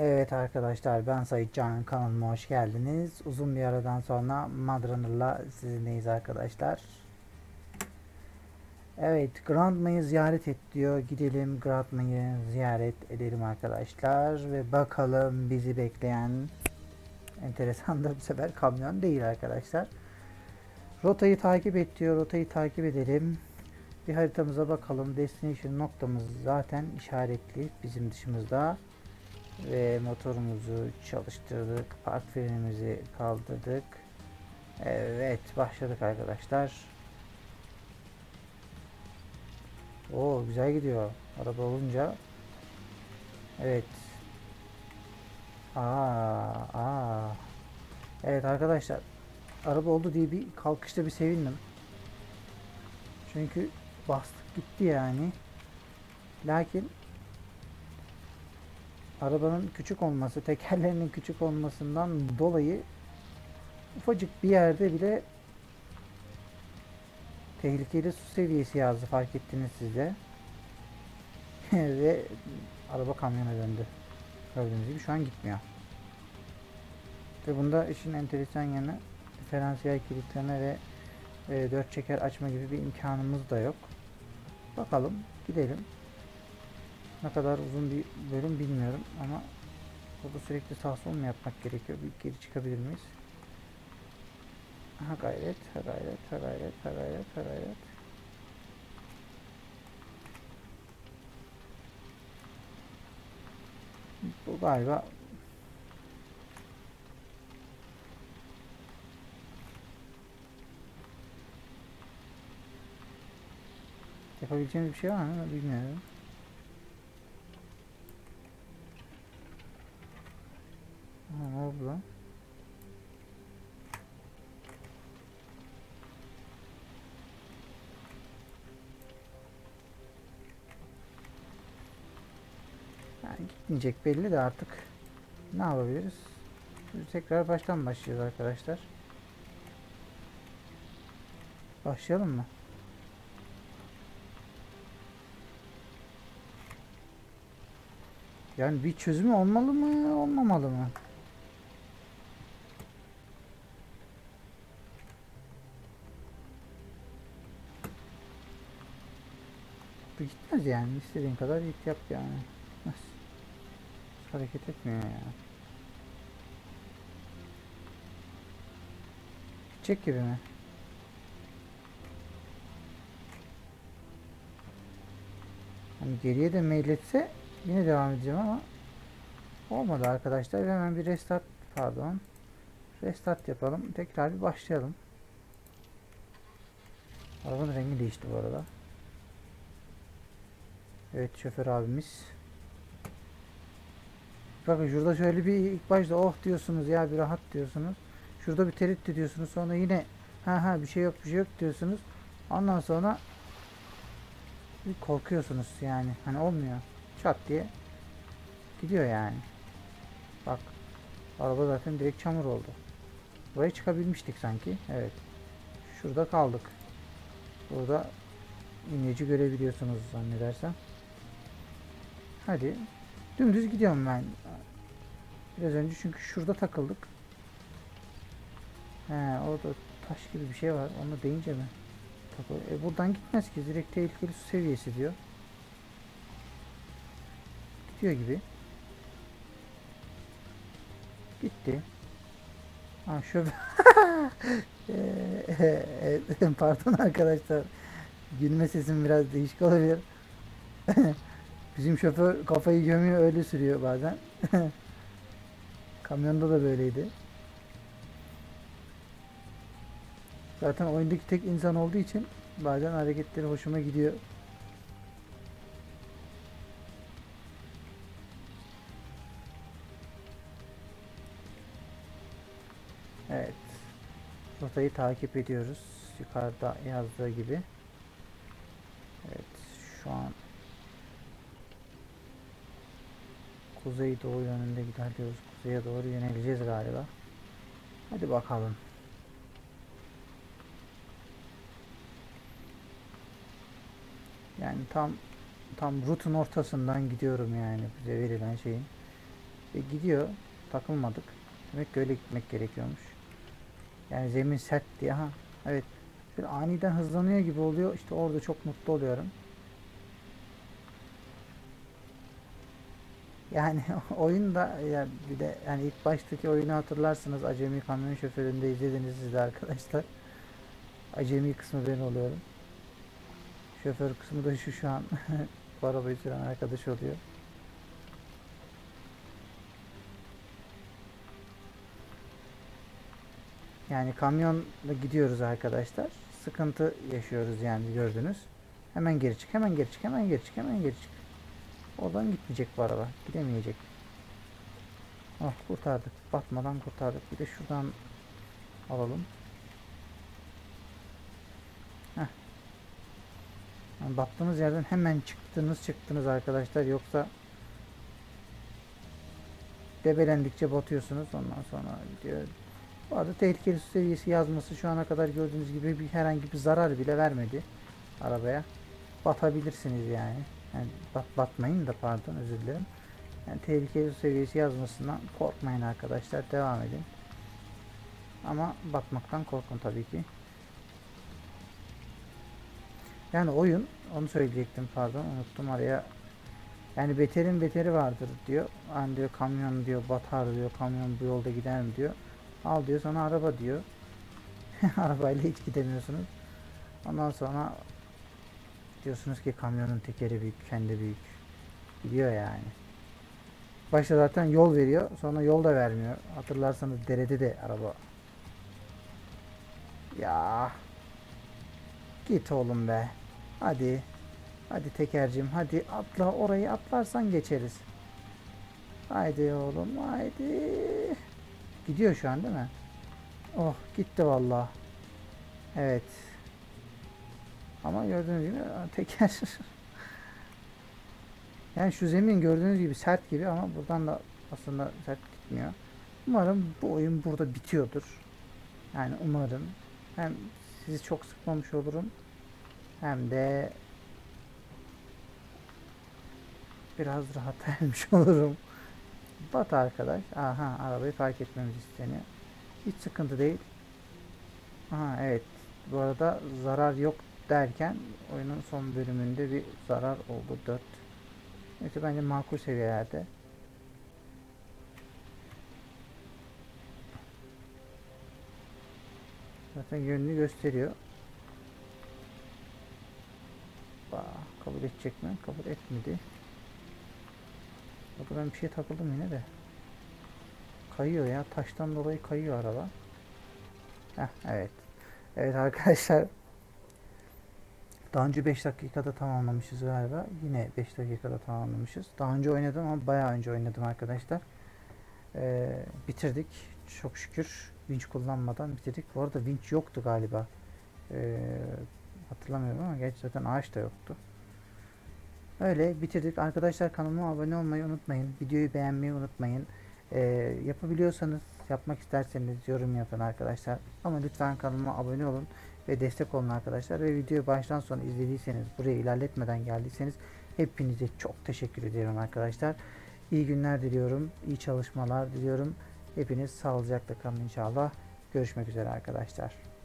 Evet arkadaşlar ben Sayit Can kanalıma hoş geldiniz. Uzun bir aradan sonra Madrunner'la sizinleyiz arkadaşlar. Evet Grandma'yı ziyaret et diyor. Gidelim Grandma'yı ziyaret edelim arkadaşlar. Ve bakalım bizi bekleyen enteresan da bu sefer kamyon değil arkadaşlar. Rotayı takip et diyor. Rotayı takip edelim. Bir haritamıza bakalım. Destination noktamız zaten işaretli bizim dışımızda ve motorumuzu çalıştırdık. Park frenimizi kaldırdık. Evet başladık arkadaşlar. Oo güzel gidiyor. Araba olunca. Evet. Aa, aa. Evet arkadaşlar. Araba oldu diye bir kalkışta bir sevindim. Çünkü bastık gitti yani. Lakin arabanın küçük olması, tekerlerinin küçük olmasından dolayı ufacık bir yerde bile tehlikeli su seviyesi yazdı fark ettiniz siz de. Ve araba kamyona döndü. Gördüğünüz gibi şu an gitmiyor. Ve bunda işin enteresan yanı diferansiyel kilitleme ve e, dört çeker açma gibi bir imkanımız da yok. Bakalım gidelim. Ne kadar uzun bir bölüm bilmiyorum ama burada sürekli sağ sol mu yapmak gerekiyor? Bir geri çıkabilir miyiz? Ha gayret, ha gayret, ha gayret, ha gayret, ha gayret. Bu galiba yapabileceğimiz bir şey var mı bilmiyorum. Ha, ne oldu lan? Yani gitmeyecek belli de artık ne yapabiliriz? Tekrar baştan başlıyoruz arkadaşlar. Başlayalım mı? Yani bir çözümü olmalı mı, olmamalı mı? Bu gitmez yani. İstediğin kadar git yap yani. Nasıl? Hareket etmiyor ya. Gidecek gibi mi? Hani geriye de meyletse yine devam edeceğim ama olmadı arkadaşlar. Hemen bir restart pardon. Restart yapalım. Tekrar bir başlayalım. Arabanın rengi değişti bu arada. Evet şoför abimiz. Bakın şurada şöyle bir ilk başta oh diyorsunuz ya bir rahat diyorsunuz. Şurada bir tereddüt diyorsunuz. Sonra yine ha ha bir şey yok bir şey yok diyorsunuz. Ondan sonra bir korkuyorsunuz yani. Hani olmuyor. Çat diye gidiyor yani. Bak araba zaten direkt çamur oldu. Buraya çıkabilmiştik sanki. Evet. Şurada kaldık. Burada imleci görebiliyorsunuz zannedersem. Hadi. Dümdüz gidiyorum ben. Biraz önce çünkü şurada takıldık. He, orada taş gibi bir şey var. Onu deyince mi? E buradan gitmez ki. Direkt tehlikeli su seviyesi diyor. Gidiyor gibi. Gitti. Ha şöyle. Eee, Pardon arkadaşlar. Gülme sesim biraz değişik olabilir. Bizim şoför kafayı gömüyor öyle sürüyor bazen. Kamyonda da böyleydi. Zaten oyundaki tek insan olduğu için bazen hareketleri hoşuma gidiyor. Evet. Rotayı takip ediyoruz. Yukarıda yazdığı gibi. Evet. Şu an kuzey doğu yönünde gidiyoruz. Kuzeye doğru yöneleceğiz galiba. Hadi bakalım. Yani tam tam rutun ortasından gidiyorum yani bize verilen şeyin. Ve gidiyor. Takılmadık. Demek ki öyle gitmek gerekiyormuş. Yani zemin sert diye. Ha, evet. Bir aniden hızlanıyor gibi oluyor. İşte orada çok mutlu oluyorum. Yani oyunda ya bir de yani ilk baştaki oyunu hatırlarsınız Acemi Kamyon Şoförü'nde izlediniz siz de arkadaşlar. Acemi kısmı ben oluyorum. Şoför kısmı da şu şu an bu arabayı süren arkadaş oluyor. Yani kamyonla gidiyoruz arkadaşlar. Sıkıntı yaşıyoruz yani gördünüz. Hemen geri çık, hemen geri çık, hemen geri çık, hemen geri çık. Oradan gitmeyecek bu araba. Gidemeyecek. Oh kurtardık. Batmadan kurtardık. Bir de şuradan alalım. Heh. Yani battığınız yerden hemen çıktınız çıktınız arkadaşlar. Yoksa debelendikçe batıyorsunuz. Ondan sonra gidiyor. Bu arada tehlikeli su seviyesi yazması şu ana kadar gördüğünüz gibi bir herhangi bir zarar bile vermedi arabaya. Batabilirsiniz yani. Yani bat, batmayın da pardon özür dilerim. Yani tehlikeli su seviyesi yazmasından korkmayın arkadaşlar. Devam edin. Ama batmaktan korkun tabii ki. Yani oyun onu söyleyecektim pardon unuttum araya yani beterin beteri vardır diyor. Hani diyor kamyon diyor batar diyor kamyon bu yolda gider mi diyor. Al diyor sonra araba diyor. Arabayla hiç gidemiyorsunuz. Ondan sonra diyorsunuz ki kamyonun tekeri büyük, kendi büyük. Gidiyor yani. Başta zaten yol veriyor. Sonra yol da vermiyor. Hatırlarsanız derede de araba. Ya. Git oğlum be. Hadi. Hadi tekercim hadi atla orayı atlarsan geçeriz. Haydi oğlum haydi. Gidiyor şu an değil mi? Oh gitti vallahi. Evet. Ama gördüğünüz gibi teker. yani şu zemin gördüğünüz gibi sert gibi ama buradan da aslında sert gitmiyor. Umarım bu oyun burada bitiyordur. Yani umarım. Hem sizi çok sıkmamış olurum. Hem de biraz rahat olurum. Bat arkadaş. Aha arabayı fark etmemiz isteniyor. Hiç sıkıntı değil. Aha evet. Bu arada zarar yok derken oyunun son bölümünde bir zarar oldu 4. Neyse bence makul seviyelerde. Zaten yönünü gösteriyor. Ba, kabul edecek mi? Kabul etmedi. Burada ben bir şey takıldım yine de. Kayıyor ya. Taştan dolayı kayıyor araba. Heh, evet. Evet arkadaşlar. Daha önce 5 dakikada tamamlamışız galiba. Yine 5 dakikada tamamlamışız. Daha önce oynadım ama bayağı önce oynadım arkadaşlar. Ee, bitirdik. Çok şükür. Winch kullanmadan bitirdik. Bu arada winch yoktu galiba. Ee, hatırlamıyorum ama gerçi zaten ağaç da yoktu. Öyle bitirdik. Arkadaşlar kanalıma abone olmayı unutmayın. Videoyu beğenmeyi unutmayın. Ee, yapabiliyorsanız, yapmak isterseniz yorum yapın arkadaşlar. Ama lütfen kanalıma abone olun ve destek olun arkadaşlar. Ve videoyu baştan sona izlediyseniz, buraya ilerletmeden geldiyseniz hepinize çok teşekkür ediyorum arkadaşlar. İyi günler diliyorum. iyi çalışmalar diliyorum. Hepiniz sağlıcakla kalın inşallah. Görüşmek üzere arkadaşlar.